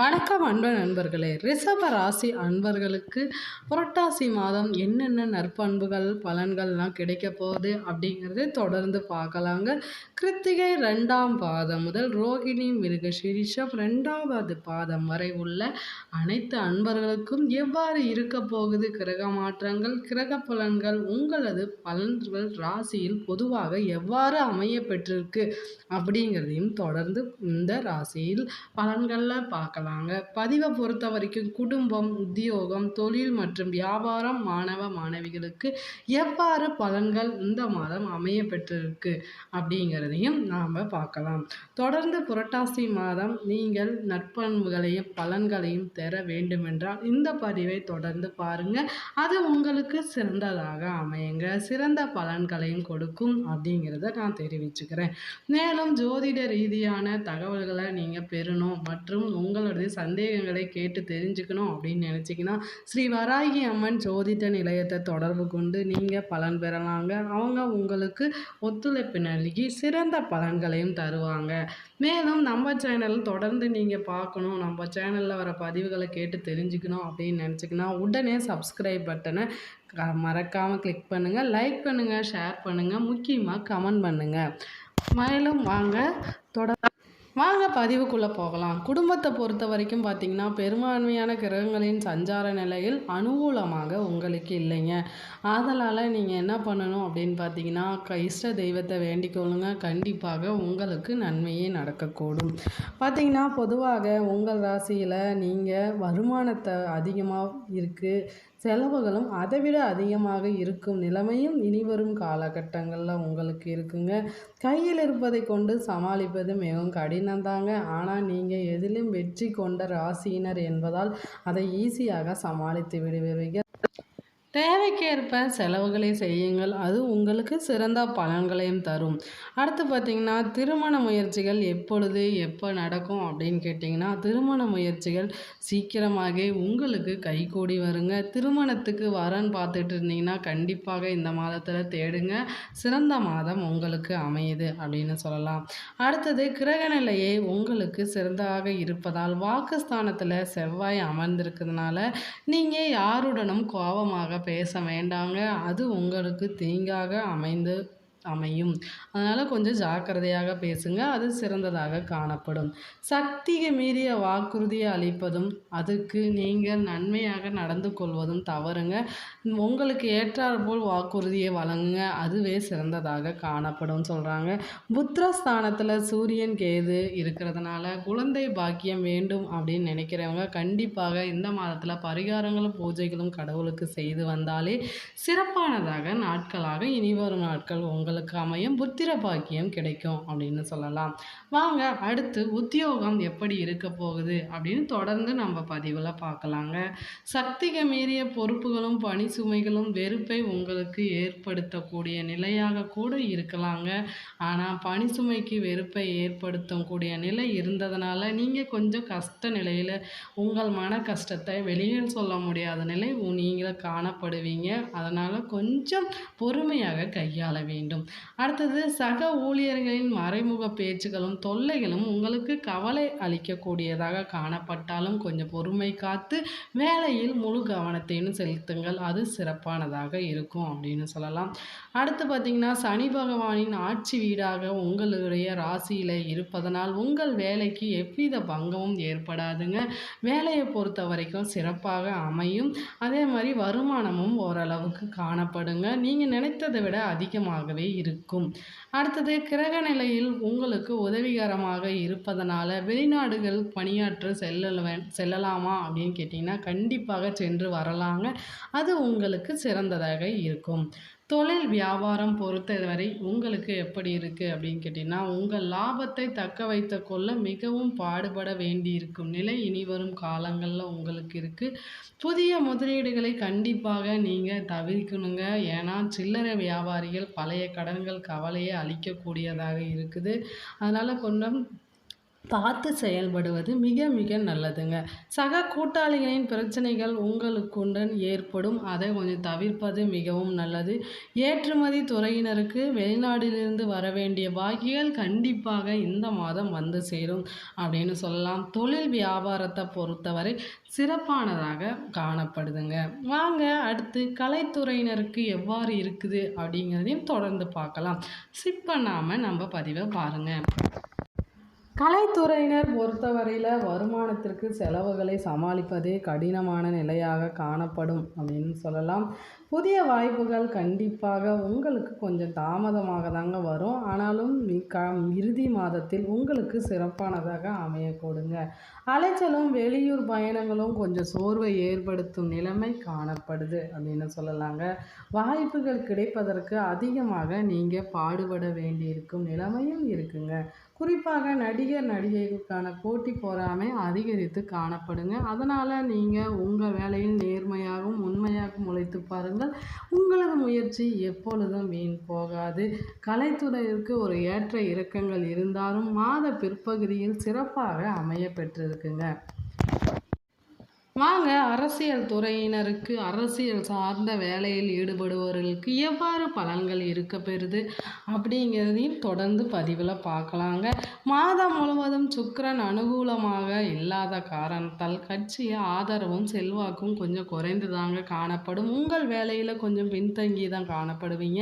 வணக்கம் அன்பு நண்பர்களே. ரிஷப ராசி அன்பர்களுக்கு புரட்டாசி மாதம் என்னென்ன நற்பண்புகள் பலன்கள்லாம் கிடைக்க போகுது அப்படிங்கிறது தொடர்ந்து பார்க்கலாங்க. கிருத்திகை ரெண்டாம் பாதம் முதல் ரோகிணி மிருக சிரிஷம் ரெண்டாவது பாதம் வரை உள்ள அனைத்து அன்பர்களுக்கும் எவ்வாறு இருக்க போகுது? கிரக மாற்றங்கள் கிரக பலன்கள் உங்களது பலன்கள் ராசியில் பொதுவாக எவ்வாறு அமைய பெற்றிருக்கு அப்படிங்கிறதையும் தொடர்ந்து இந்த ராசியில் பலன்களில் பார்க்கலாம். பார்க்கலாங்க பதிவை பொறுத்த வரைக்கும் குடும்பம் உத்தியோகம் தொழில் மற்றும் வியாபாரம் மாணவ மாணவிகளுக்கு எவ்வாறு பலன்கள் இந்த மாதம் அமைய பெற்றிருக்கு அப்படிங்கிறதையும் நாம் பார்க்கலாம். தொடர்ந்து புரட்டாசி மாதம் நீங்கள் நற்பண்புகளையும் பலன்களையும் தர வேண்டுமென்றால் இந்த பதிவை தொடர்ந்து பாருங்கள் அது உங்களுக்கு சிறந்ததாக அமையுங்க. சிறந்த பலன்களையும் கொடுக்கும் அப்படிங்கிறத நான் தெரிவிச்சுக்கிறேன். மேலும் ஜோதிட ரீதியான தகவல்களை நீங்கள் பெறணும் மற்றும் உங்களோட வருது சந்தேகங்களை கேட்டு தெரிஞ்சுக்கணும் அப்படின்னு நினச்சிங்கன்னா ஸ்ரீ வராகி அம்மன் ஜோதிட நிலையத்தை தொடர்பு கொண்டு நீங்கள் பலன் பெறலாங்க. அவங்க உங்களுக்கு ஒத்துழைப்பு நல்கி சிறந்த பலன்களையும் தருவாங்க. மேலும் நம்ம சேனல் தொடர்ந்து நீங்கள் பார்க்கணும் நம்ம சேனலில் வர பதிவுகளை கேட்டு தெரிஞ்சுக்கணும் அப்படின்னு நினச்சிங்கன்னா உடனே சப்ஸ்கிரைப் பட்டனை மறக்காமல் கிளிக் பண்ணுங்கள் லைக் பண்ணுங்கள் ஷேர் பண்ணுங்கள் முக்கியமாக கமெண்ட் பண்ணுங்கள் மேலும் வாங்க தொடர் வாங்க பதிவுக்குள்ளே போகலாம். குடும்பத்தை பொறுத்த வரைக்கும் பார்த்திங்கன்னா பெரும்பான்மையான கிரகங்களின் சஞ்சார நிலையில் அனுகூலமாக உங்களுக்கு இல்லைங்க. அதனால் நீங்கள் என்ன பண்ணணும் அப்படின்னு பார்த்தீங்கன்னா இஷ்ட தெய்வத்தை வேண்டிக்கொள்ளுங்க கண்டிப்பாக உங்களுக்கு நன்மையே நடக்கக்கூடும். பார்த்திங்கன்னா பொதுவாக உங்கள் ராசியில் நீங்கள் வருமானத்தை அதிகமாக இருக்குது செலவுகளும் அதை விட அதிகமாக இருக்கும் நிலைமையும் இனிவரும் காலகட்டங்களில் உங்களுக்கு இருக்குங்க. கையில் இருப்பதை கொண்டு சமாளிப்பது மிகவும் கடினம்தாங்க ஆனால் நீங்கள் எதிலும் வெற்றி கொண்ட ராசியினர் என்பதால் அதை ஈஸியாக சமாளித்து விடுவீர்கள். தேவைக்கேற்ப செலவுகளை செய்யுங்கள். அது உங்களுக்கு சிறந்த பலன்களையும் தரும். அடுத்து பார்த்திங்கன்னா திருமண முயற்சிகள் எப்பொழுது எப்போ நடக்கும் அப்படின்னு கேட்டிங்கன்னா திருமண முயற்சிகள் சீக்கிரமாக உங்களுக்கு கைகூடி வருங்க. திருமணத்துக்கு வரன் பார்த்துட்டு இருந்தீங்கன்னா கண்டிப்பாக இந்த மாதத்தில் தேடுங்க. சிறந்த மாதம் உங்களுக்கு அமையுது அப்படின்னு சொல்லலாம். அடுத்தது கிரக நிலையே உங்களுக்கு சிறந்ததாக இருப்பதால் வாக்குஸ்தானத்தில் செவ்வாய் அமர்ந்திருக்கிறதுனால நீங்கள் யாருடனும் கோபமாக பேச வேண்டாங்க. அது உங்களுக்கு தீங்காக அமைந்து அமையும். அதனால் கொஞ்சம் ஜாக்கிரதையாக பேசுங்க. அது சிறந்ததாக காணப்படும். சக்தியை மீறிய வாக்குறுதியை அளிப்பதும் அதுக்கு நீங்கள் நன்மையாக நடந்து கொள்வதும் தவறுங்க. உங்களுக்கு ஏற்றார் போல் வாக்குறுதியை வழங்குங்க. அதுவே சிறந்ததாக காணப்படும் சொல்கிறாங்க புத்திரஸ்தானத்தில் சூரியன் கேது இருக்கிறதுனால குழந்தை பாக்கியம் வேண்டும் அப்படின்னு நினைக்கிறவங்க கண்டிப்பாக இந்த மாதத்தில் பரிகாரங்களும் பூஜைகளும் கடவுளுக்கு செய்து வந்தாலே சிறப்பானதாக நாட்களாக இனி வரும் நாட்கள் உங்கள் உங்களுக்கு அமையும் புத்திர பாக்கியம் கிடைக்கும் அப்படின்னு சொல்லலாம். வாங்க அடுத்து உத்தியோகம் எப்படி இருக்க போகுது அப்படின்னு தொடர்ந்து நம்ம பதிவில் பார்க்கலாங்க. சக்திக மீறிய பொறுப்புகளும் பணி சுமைகளும் வெறுப்பை உங்களுக்கு ஏற்படுத்தக்கூடிய நிலையாக கூட இருக்கலாங்க. ஆனால் பணி சுமைக்கு வெறுப்பை ஏற்படுத்தக்கூடிய நிலை இருந்ததுனால நீங்கள் கொஞ்சம் கஷ்ட நிலையில் உங்கள் மன கஷ்டத்தை வெளியில் சொல்ல முடியாத நிலை நீங்கள் காணப்படுவீங்க. அதனால் கொஞ்சம் பொறுமையாக கையாள வேண்டும். அடுத்தது சக ஊழியர்களின் மறைமுக பேச்சுகளும் தொல்லைகளும் உங்களுக்கு கவலை அளிக்கக்கூடியதாக காணப்பட்டாலும் கொஞ்சம் பொறுமை காத்து வேலையில் முழு கவனத்தையும் செலுத்துங்கள். அது சிறப்பானதாக இருக்கும் அப்படின்னு சொல்லலாம். அடுத்து பார்த்திங்கன்னா சனி பகவானின் ஆட்சி வீடாக உங்களுடைய ராசியில் இருப்பதனால் உங்கள் வேலைக்கு எவ்வித பங்கமும் ஏற்படாதுங்க. வேலையை பொறுத்த வரைக்கும் சிறப்பாக அமையும். அதே மாதிரி வருமானமும் ஓரளவுக்கு காணப்படுங்க. நீங்கள் நினைத்ததை விட அதிகமாகவே இருக்கும். அடுத்தது கிரக நிலையில் உங்களுக்கு உதவிகரமாக இருப்பதனால வெளிநாடுகள் பணியாற்ற செல்ல செல்லலாமா அப்படின்னு கேட்டிங்கன்னா கண்டிப்பாக சென்று வரலாங்க. அது உங்களுக்கு சிறந்ததாக இருக்கும். தொழில் வியாபாரம் பொறுத்தவரை உங்களுக்கு எப்படி இருக்குது அப்படின்னு கேட்டிங்கன்னா உங்கள் லாபத்தை தக்க வைத்து கொள்ள மிகவும் பாடுபட வேண்டியிருக்கும் நிலை இனி வரும் காலங்களில் உங்களுக்கு இருக்குது புதிய முதலீடுகளை கண்டிப்பாக நீங்கள் தவிர்க்கணுங்க. ஏன்னா சில்லறை வியாபாரிகள் பழைய கடன்கள் கவலையை அளிக்கக்கூடியதாக இருக்குது. அதனால் கொஞ்சம் பார்த்து செயல்படுவது மிக மிக நல்லதுங்க. சக கூட்டாளிகளின் பிரச்சனைகள் உங்களுக்குடன் ஏற்படும். அதை கொஞ்சம் தவிர்ப்பது மிகவும் நல்லது. ஏற்றுமதி துறையினருக்கு வெளிநாட்டிலிருந்து வர வேண்டிய பாக்கிகள் கண்டிப்பாக இந்த மாதம் வந்து சேரும் அப்படின்னு சொல்லலாம். தொழில் வியாபாரத்தை பொறுத்தவரை சிறப்பானதாக காணப்படுதுங்க. வாங்க அடுத்து கலைத்துறையினருக்கு எவ்வாறு இருக்குது அப்படிங்கிறதையும் தொடர்ந்து பார்க்கலாம். சிப் பண்ணாமல் நம்ம பதிவை பாருங்கள் கலைத்துறையினர் பொறுத்தவரையில் வருமானத்திற்கு செலவுகளை சமாளிப்பதே கடினமான நிலையாக காணப்படும் அப்படின்னு சொல்லலாம். புதிய வாய்ப்புகள் கண்டிப்பாக உங்களுக்கு கொஞ்சம் தாமதமாக தாங்க வரும். ஆனாலும் க இறுதி மாதத்தில் உங்களுக்கு சிறப்பானதாக அமையக்கூடுங்க. அலைச்சலும் வெளியூர் பயணங்களும் கொஞ்சம் சோர்வை ஏற்படுத்தும் நிலைமை காணப்படுது அப்படின்னு சொல்லலாங்க. வாய்ப்புகள் கிடைப்பதற்கு அதிகமாக நீங்கள் பாடுபட வேண்டியிருக்கும் நிலைமையும் இருக்குங்க. குறிப்பாக நடிகர் நடிகைகளுக்கான போட்டி பொறாமை அதிகரித்து காணப்படுங்க. அதனால் நீங்கள் உங்கள் வேலையில் நேர்மையாகவும் உண்மையாகவும் உழைத்து பாருங்கள். உங்களது முயற்சி எப்பொழுதும் வீண் போகாது. கலைத்துறையிற்கு ஒரு ஏற்ற இறக்கங்கள் இருந்தாலும் மாத பிற்பகுதியில் சிறப்பாக அமைய பெற்றிருக்குங்க. வாங்க அரசியல் துறையினருக்கு அரசியல் சார்ந்த வேலையில் ஈடுபடுபவர்களுக்கு எவ்வாறு பலன்கள் இருக்க பெறுது அப்படிங்கிறதையும் தொடர்ந்து பதிவில் பார்க்கலாங்க. மாதம் முழுவதும் சுக்கரன் அனுகூலமாக இல்லாத காரணத்தால் கட்சியை ஆதரவும் செல்வாக்கும் கொஞ்சம் குறைந்து தாங்க காணப்படும். உங்கள் வேலையில் கொஞ்சம் பின்தங்கி தான் காணப்படுவீங்க.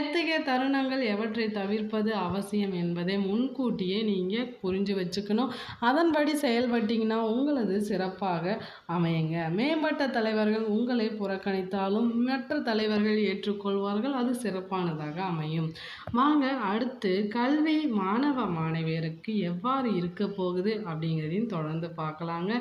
எத்தகைய தருணங்கள் எவற்றை தவிர்ப்பது அவசியம் என்பதை முன்கூட்டியே நீங்கள் புரிஞ்சு வச்சுக்கணும். அதன்படி செயல்பட்டீங்கன்னா உங்களது சிறப்பாக அமையுங்க. மேம்பட்ட தலைவர்கள் உங்களை புறக்கணித்தாலும் மற்ற தலைவர்கள் ஏற்றுக்கொள்வார்கள். அது சிறப்பானதாக அமையும். வாங்க அடுத்து கல்வி மாணவ மாணவியருக்கு எவ்வாறு இருக்க போகுது அப்படிங்கிறதையும் தொடர்ந்து பார்க்கலாங்க.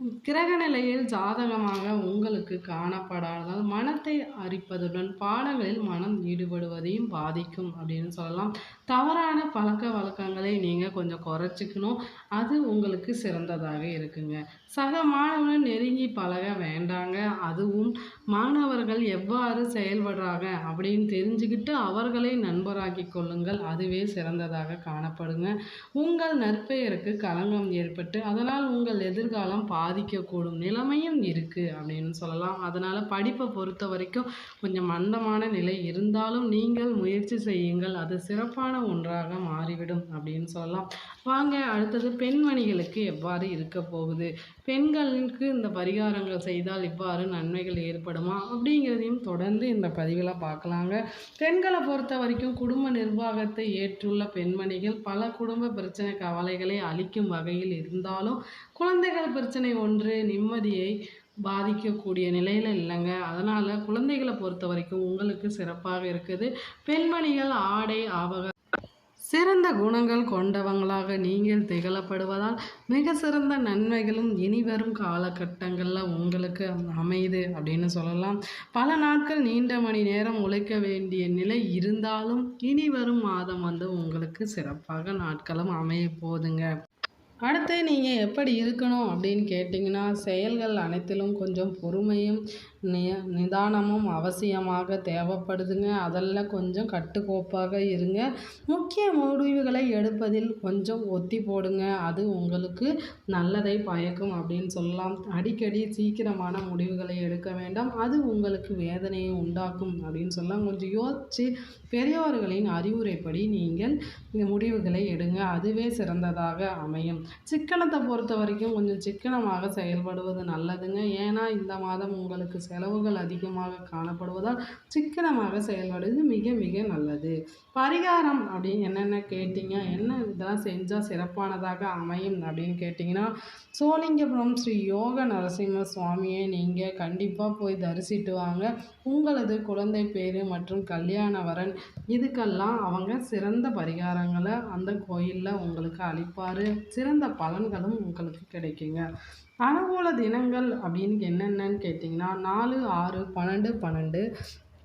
கிரக நிலையில் ஜாதகமாக உங்களுக்கு காணப்படாததால் மனத்தை அரிப்பதுடன் பாடங்களில் மனம் ஈடுபடுவதையும் பாதிக்கும் அப்படின்னு சொல்லலாம். தவறான பழக்க வழக்கங்களை நீங்கள் கொஞ்சம் குறைச்சிக்கணும். அது உங்களுக்கு சிறந்ததாக இருக்குங்க. சக மாணவர்கள் நெருங்கி பழக வேண்டாங்க. அதுவும் மாணவர்கள் எவ்வாறு செயல்படுறாங்க அப்படின்னு தெரிஞ்சுக்கிட்டு அவர்களை நண்பராக்கி கொள்ளுங்கள். அதுவே சிறந்ததாக காணப்படுங்க. உங்கள் நற்பெயருக்கு களங்கம் ஏற்பட்டு அதனால் உங்கள் எதிர்காலம் பா பாதிக்கக்கூடும் நிலைமையும் இருக்குது அப்படின்னு சொல்லலாம். அதனால் படிப்பை பொறுத்த வரைக்கும் கொஞ்சம் மந்தமான நிலை இருந்தாலும் நீங்கள் முயற்சி செய்யுங்கள். அது சிறப்பான ஒன்றாக மாறிவிடும் அப்படின்னு சொல்லலாம். வாங்க அடுத்தது பெண்மணிகளுக்கு எவ்வாறு இருக்க போகுது? பெண்களுக்கு இந்த பரிகாரங்கள் செய்தால் இவ்வாறு நன்மைகள் ஏற்படுமா? அப்படிங்கிறதையும் தொடர்ந்து இந்த பதிவில் பார்க்கலாங்க. பெண்களை பொறுத்த வரைக்கும் குடும்ப நிர்வாகத்தை ஏற்றுள்ள பெண்மணிகள் பல குடும்ப பிரச்சனை கவலைகளை அளிக்கும் வகையில் இருந்தாலும் குழந்தைகள் பிரச்சனை ஒன்று நிம்மதியை பாதிக்கக்கூடிய நிலையில் இல்லைங்க. அதனால் குழந்தைகளை பொறுத்த வரைக்கும் உங்களுக்கு சிறப்பாக இருக்குது. பெண்மணிகள் ஆடை ஆபக சிறந்த குணங்கள் கொண்டவங்களாக நீங்கள் திகழப்படுவதால் மிக சிறந்த நன்மைகளும் இனி வரும் காலகட்டங்களில் உங்களுக்கு அமையுது அப்படின்னு சொல்லலாம். பல நாட்கள் நீண்ட மணி நேரம் உழைக்க வேண்டிய நிலை இருந்தாலும் இனி வரும் மாதம் வந்து உங்களுக்கு சிறப்பாக நாட்களும் அமைய போகுதுங்க. அடுத்து நீங்கள் எப்படி இருக்கணும் அப்படின்னு கேட்டிங்கன்னா செயல்கள் அனைத்திலும் கொஞ்சம் பொறுமையும் நி நிதானமும் அவசியமாக தேவைப்படுதுங்க. அதெல்லாம் கொஞ்சம் கட்டுக்கோப்பாக இருங்க. முக்கிய முடிவுகளை எடுப்பதில் கொஞ்சம் ஒத்தி போடுங்க. அது உங்களுக்கு நல்லதை பயக்கும் அப்படின்னு சொல்லலாம். அடிக்கடி சீக்கிரமான முடிவுகளை எடுக்க வேண்டாம். அது உங்களுக்கு வேதனையை உண்டாக்கும் அப்படின்னு சொல்லலாம். கொஞ்சம் யோசித்து பெரியவர்களின் அறிவுரைப்படி நீங்கள் இந்த முடிவுகளை எடுங்க. அதுவே சிறந்ததாக அமையும். சிக்கனத்தை பொறுத்த வரைக்கும் கொஞ்சம் சிக்கனமாக செயல்படுவது நல்லதுங்க. ஏன்னா இந்த மாதம் உங்களுக்கு செலவுகள் அதிகமாக காணப்படுவதால் சிக்கனமாக செயல்படுவது மிக மிக நல்லது. பரிகாரம் அப்படின்னு என்னென்ன கேட்டிங்க? என்ன இதெல்லாம் செஞ்சால் சிறப்பானதாக அமையும் அப்படின்னு கேட்டிங்கன்னா சோழிங்கபுரம் ஸ்ரீ யோக நரசிம்ம சுவாமியை நீங்கள் கண்டிப்பாக போய் தரிசிட்டு வாங்க. உங்களது குழந்தை பேர் மற்றும் கல்யாண வரன் இதுக்கெல்லாம் அவங்க சிறந்த பரிகாரங்களை அந்த கோயிலில் உங்களுக்கு அளிப்பார். சிறந்த பலன்களும் உங்களுக்கு கிடைக்குங்க. அனுகூல தினங்கள் அப்படின்னு என்னென்னு கேட்டிங்கன்னா நாலு ஆறு பன்னெண்டு பன்னெண்டு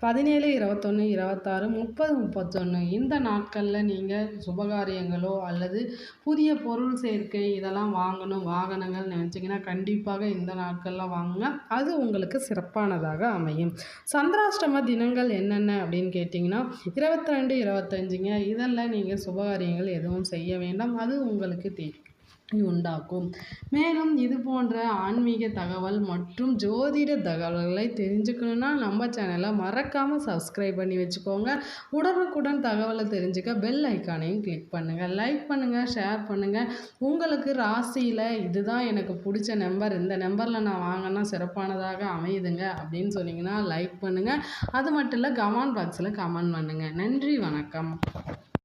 பதினேழு இருபத்தொன்று இருபத்தாறு முப்பது முப்பத்தொன்று இந்த நாட்களில் நீங்கள் சுபகாரியங்களோ அல்லது புதிய பொருள் சேர்க்கை இதெல்லாம் வாங்கணும் வாகனங்கள் நினச்சிங்கன்னா கண்டிப்பாக இந்த நாட்களில் வாங்குங்க. அது உங்களுக்கு சிறப்பானதாக அமையும். சந்திராஷ்டம தினங்கள் என்னென்ன அப்படின்னு கேட்டிங்கன்னா இருபத்தி ரெண்டு இருபத்தஞ்சிங்க இதெல்லாம் நீங்கள் சுபகாரியங்கள் எதுவும் செய்ய வேண்டாம். அது உங்களுக்கு தீ உண்டாக்கும். மேலும் இது போன்ற ஆன்மீக தகவல் மற்றும் ஜோதிட தகவல்களை தெரிஞ்சுக்கணுன்னா நம்ம சேனலை மறக்காமல் சப்ஸ்கிரைப் பண்ணி வச்சுக்கோங்க. உடனுக்குடன் தகவலை தெரிஞ்சுக்க பெல் ஐக்கானையும் கிளிக் பண்ணுங்கள் லைக் பண்ணுங்கள் ஷேர் பண்ணுங்கள் உங்களுக்கு ராசியில் இதுதான் எனக்கு பிடிச்ச நம்பர் இந்த நம்பரில் நான் வாங்கினா சிறப்பானதாக அமையுதுங்க அப்படின்னு சொன்னீங்கன்னா லைக் பண்ணுங்கள் அது மட்டும் இல்லை கமெண்ட் பாக்ஸில் கமெண்ட் பண்ணுங்கள் நன்றி வணக்கம்.